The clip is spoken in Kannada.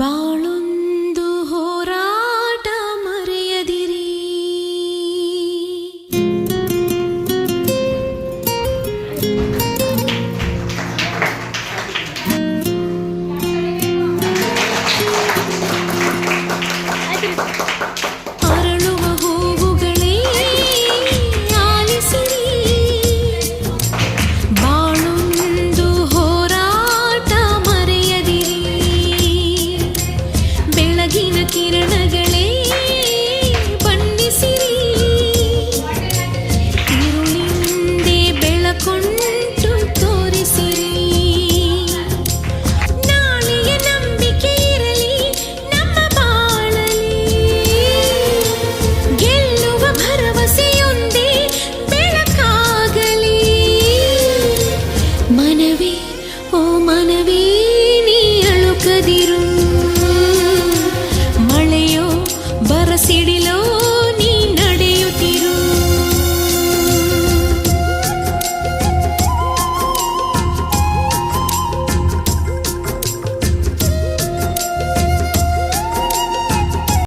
ಬಾಳೊಂದು ಹೋರಾಟ ಮರೆಯದಿರಿ. Thank நகின கிரணகள் CD